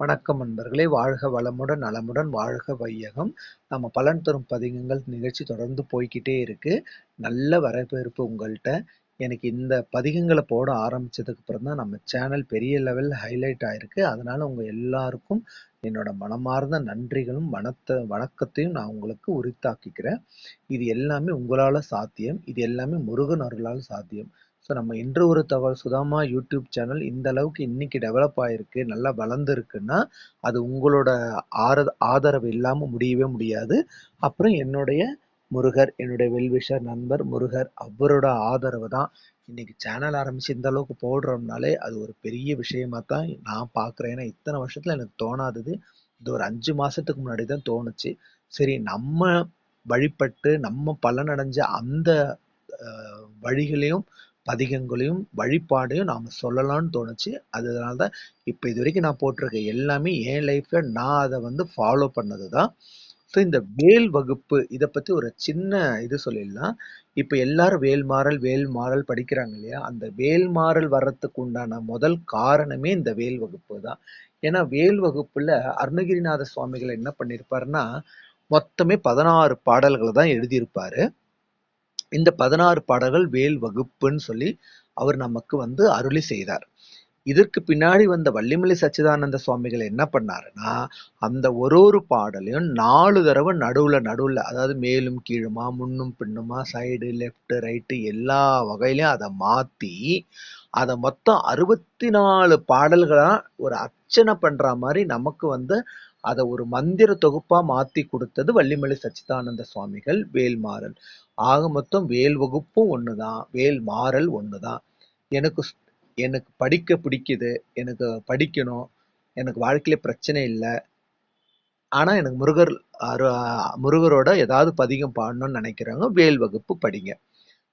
வணக்கம் நண்பர்களே! வாழ்க வளமுடன், நலமுடன் வாழ்க வையகம். நம்ம பலன் தரும் பதிகங்கள் நிகழ்ச்சி தொடர்ந்து போய்கிட்டே இருக்கு. நல்ல வரவேற்பு உங்கள்கிட்ட எனக்கு இந்த பதிகங்களை போட ஆரம்பிச்சதுக்கு அப்புறம் தான் நம்ம சேனல் பெரிய லெவல் ஹைலைட் ஆயிருக்கு. அதனால உங்க எல்லாருக்கும் என்னோட மனமார்ந்த நன்றிகளும், வணத்த வணக்கத்தையும் நான் உங்களுக்கு உரித்தாக்கிக்கிறேன். இது எல்லாமே உங்களால சாத்தியம். இது எல்லாமே முருகன் அருளால் சாத்தியம். ஸோ நம்ம இன்று ஒரு தகவல் சுதாமா யூடியூப் சேனல் இந்த அளவுக்கு இன்னைக்கு டெவலப் ஆயிருக்கு, நல்லா வளர்ந்துருக்குன்னா, அது உங்களோட ஆர ஆதரவு இல்லாம முடியவே முடியாது. அப்புறம் என்னுடைய முருகர், என்னுடைய வெல்விஷர் நண்பர் முருகர், அவரோட ஆதரவு தான் இன்னைக்கு சேனல் ஆரம்பிச்சு இந்த அளவுக்கு போடுறோம்னாலே, அது ஒரு பெரிய விஷயமா தான் நான் பார்க்குறேன். ஏன்னா, இத்தனை வருஷத்துல எனக்கு தோணாதது. இது ஒரு அஞ்சு மாசத்துக்கு முன்னாடி தான் தோணுச்சு. சரி நம்ம வழிபட்டு, நம்ம பலனடைஞ்ச அந்த வழிகளையும், பதிகங்களையும், வழிபாடையும் நாம் சொல்லலாம்னு தோணுச்சு. அதனால தான் இப்போ இது வரைக்கும் நான் போட்டிருக்க எல்லாமே என் லைஃப்பில் நான் அதை வந்து ஃபாலோ பண்ணது தான். ஸோ இந்த வேல் வகுப்பு இதை பற்றி ஒரு சின்ன இது சொல்லிடலாம். இப்போ எல்லாரும் வேல்மாறல், வேல்மாறல் படிக்கிறாங்க இல்லையா? அந்த வேல்மாறல் வர்றதுக்கு உண்டான முதல் காரணமே இந்த வேல் வகுப்பு தான். ஏன்னா, வேல் வகுப்பில் அருணகிரிநாத சுவாமிகள் என்ன பண்ணியிருப்பாருன்னா, மொத்தமே பதினாறு பாடல்களை தான் எழுதியிருப்பார் இந்த 16 பாடல்கள் வேல் வகுப்புன்னு சொல்லி அவர் நமக்கு வந்து அருளி செய்தார். இதற்கு பின்னாடி வந்த வள்ளிமலை சச்சிதானந்த சுவாமிகள் என்ன பண்ணாருன்னா, அந்த ஒரு ஒரு பாடலையும் நாலு தடவை நடுவுல நடுவுல அதாவது மேலும் கீழுமா, முன்னும் பின்னுமா, சைடு, லெஃப்ட், ரைட்டு எல்லா வகையிலையும் அதை மாத்தி, அதை மொத்தம் 64 பாடல்களா ஒரு அர்ச்சனை பண்ற மாதிரி நமக்கு வந்து அதை ஒரு மந்திர தொகுப்பா மாத்தி கொடுத்தது வள்ளிமலை சச்சிதானந்த சுவாமிகள் வேல்மாறல். ஆக மொத்தம் வேல் வகுப்பும் ஒண்ணுதான், வேல்மாறல் ஒண்ணுதான். எனக்கு எனக்கு எனக்கு படிக்க பிடிக்குது. எனக்கு படிக்கணும். எனக்கு வாழ்க்கையில பிரச்சனை இல்லை ஆனால் எனக்கு முருகர் அரு முருகரோட ஏதாவது பதிகம் பாடணும்னு நினைக்கிறவங்க வேல் வகுப்பு படிங்க.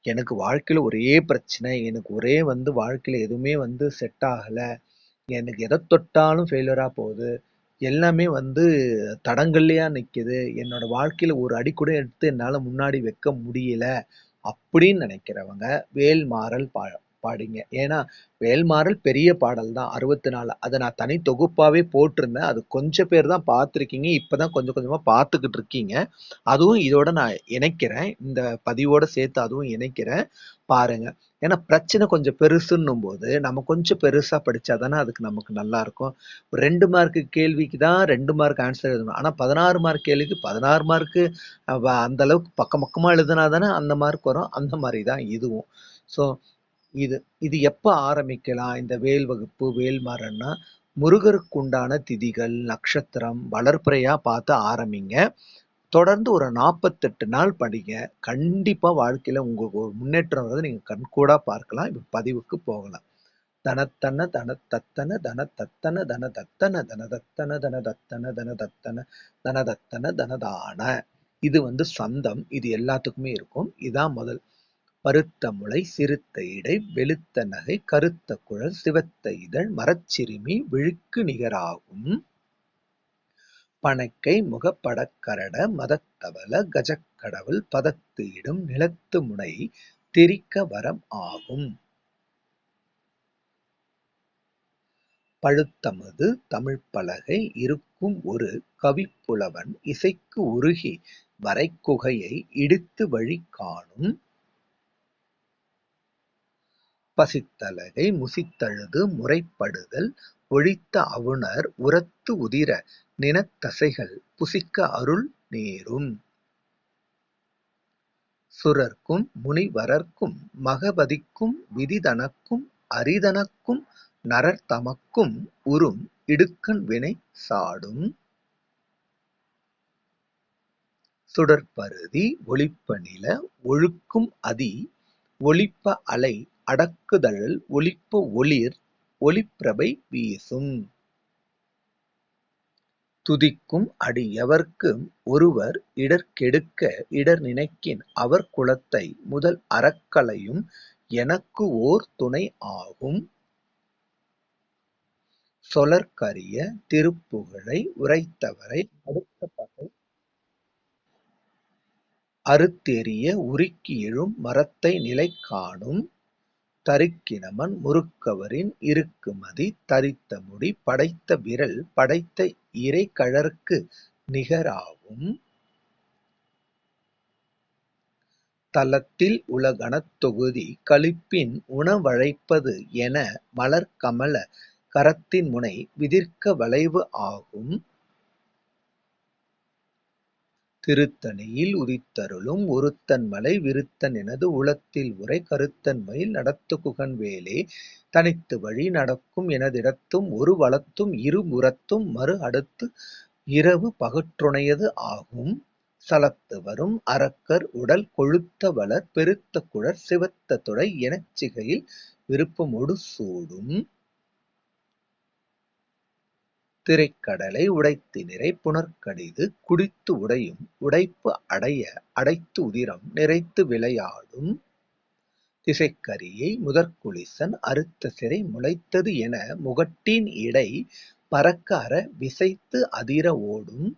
எனக்கு வாழ்க்கையில் ஒரே பிரச்சனை. எனக்கு ஒரே வந்து வாழ்க்கையில் எதுவுமே வந்து செட் ஆகலை எனக்கு எதை தொட்டாலும் ஃபெயிலியராக போகுது. எல்லாமே வந்து தடங்கல்லையா நிற்கிது என்னோட வாழ்க்கையில் ஒரு அடி கூட எடுத்து என்னால் முன்னாடி வைக்க முடியல. அப்படின்னு நினைக்கிறவங்க வேல் மாறல் பா பாடிங்க. ஏன்னா, வேல்மாறல் பெரிய பாடல் தான் அறுபத்தி நாலு அதை நான் தனி தொகுப்பாகவே போட்டிருந்தேன். அது கொஞ்சம் பேர் தான் பார்த்துருக்கீங்க. இப்போ தான் கொஞ்சம் கொஞ்சமாக பார்த்துக்கிட்டு இருக்கீங்க. அதுவும் இதோட நான் இணைக்கிறேன். இந்த பதிவோடு சேர்த்து அதுவும் இணைக்கிறேன். பாருங்க. ஏன்னா பிரச்சனை கொஞ்சம் பெருசுன்னும் போது நம்ம கொஞ்சம் பெருசாக படித்தா தானே அதுக்கு நமக்கு நல்லா இருக்கும். ரெண்டு மார்க்கு கேள்விக்கு தான் ரெண்டு மார்க் ஆன்சர் எழுதணும். ஆனால் பதினாறு மார்க் கேள்விக்கு 16 மார்க்கு வ அந்த அளவுக்கு பக்கம் பக்கமாக எழுதுனா தானே அந்த மார்க் வரும். அந்த மாதிரி தான் இதுவும். ஸோ இது இது எப்போ ஆரம்பிக்கலாம்? இந்த வேல் வகுப்பு, வேல்மாறன்னா முருகருக்கு உண்டான திதிகள், நட்சத்திரம், வளர்ப்புறையாக பார்த்து ஆரம்பிங்க. தொடர்ந்து ஒரு 48 நாள் படிங்க. கண்டிப்பாக வாழ்க்கையில் உங்களுக்கு ஒரு முன்னேற்றம் வந்து நீங்கள் கண்கூடாக பார்க்கலாம். இப்போ பதிவுக்கு போகலாம். தனத்தன தனத்தத்தன தனதத்தன தனதத்தன தனதத்தன தனதத்தன தனதத்தன தனதத்தன தனதான. இது வந்து சந்தம். இது எல்லாத்துக்குமே இருக்கும். இதான் முதல். பருத்த முலை, சிறுத்த இடை, வெளுத்த நகை, கருத்த குழல், சிவத்த இதழ், மரச்சிறுமி, விழுக்கு நிகராகும். பணக்கை, முகப்படக் கரட, மதத்தவல கஜக்கடவுள், பதத்து இடும், நிலத்து முனை, திரிக்க வரம் ஆகும். பழுத்தமுது தமிழ்ப்பலகை இருக்கும் ஒரு கவிப்புலவன் இசைக்கு உருகி வரைக்குகையை இடித்து வழி காணும். பசித்தலகை முசித்தழுது முறைப்படுதல் ஒழித்த அவுணர் உரத்து உதிர நினத்தசைகள் புசிக்க அருள் நேரும். சுரர்க்கும் முனிவரர்க்கும் மகபதிக்கும் விதிதனக்கும் அரிதனக்கும் நரர்தமக்கும் உறும் இடுக்கண் வினை சாடும். சுடற்பருதி ஒளிப்ப நில ஒழுக்கும் அதி ஒளிப்ப அலை அடக்குதழல் ஒளிப்பு ஒளிர் ஒளிப்பிரபை வீசும். துதிக்கும் அடி ஒருவர் இடர் கெடுக்க இடர் நினைக்கின் அவர் குலத்தை முதல் அறக்கலையும் எனக்கு ஓர் துணை ஆகும். சொலற்கரிய திருப்புகழை உரைத்தவரை அடுத்த பகை அறுத்தெறிய உருக்கி எழும் மரத்தை நிலை காணும். தருக்கினமன் முறுக்கவரின் இருக்குமதி தரித்த முடி படைத்த விரல் படைத்த இறைகழற்கு நிகராவும். தலத்தில் உலகணத் தொகுதி களிப்பின் உணவழைப்பது என மலர்க்கமல கரத்தின் முனை விதிர்க்க வளைவு ஆகும். திருத்தணியில் உதித்தருளும் ஒருத்தன் மலை விருத்தன் எனது உளத்தில் உரை கருத்தன் மயில் நடத்துகுகன் வேலே. தனித்து வழி நடக்கும் எனதிடத்தும் ஒரு வளத்தும் இரு புறத்தும் மறு அடுத்து இரவு பகற்றுணையது ஆகும். சலத்து வரும் அரக்கர் உடல் கொழுத்த வளர் பெருத்த குழற் சிவத்த துடை எனச் சிகையில் விருப்பமொடு சூடும். திரைக்கடலை உடைத்திநிறை புனற்கடிது குடித்து உடையும் உடைப்பு அடைய அடைத்து உதிரம் நிறைத்து விளையாடும் திசைக்கரியை முதற்குலிசன் அறுத்த சிறை முளைத்தது என முகட்டின் இடை பறக்கார அற விசைத்து அதிர ஓடும்.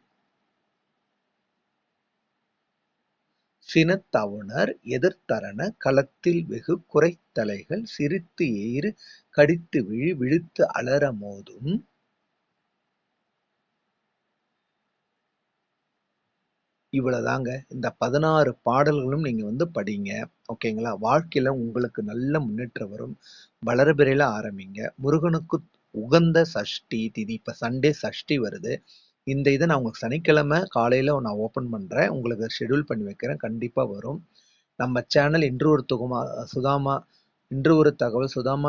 சினத்தவுணர் எதிர்த்தரன களத்தில் வெகு குறைத்தலைகள் சிரித்து எயிறு கடித்து விழி விழித்து அலற மோதும். இவ்வளோதாங்க இந்த பதினாறு பாடல்களும் நீங்கள் வந்து படிங்க. ஓகேங்களா? வாழ்க்கையில் உங்களுக்கு நல்ல முன்னேற்றம் வரும். வளர்பிறையில ஆரம்பிங்க. முருகனுக்கு உகந்த சஷ்டி திதி. இப்போ சண்டே சஷ்டி வருது. இந்த இதை நான் உங்களுக்கு சனிக்கிழமை காலையில் நான் ஓப்பன் பண்ணுறேன் உங்களுக்கு ஷெட்யூல் பண்ணி வைக்கிறேன். கண்டிப்பாக வரும். நம்ம சேனல் இன்று ஒரு துகுமா சுதாமா இன்று ஒரு தகவல் சுதாமா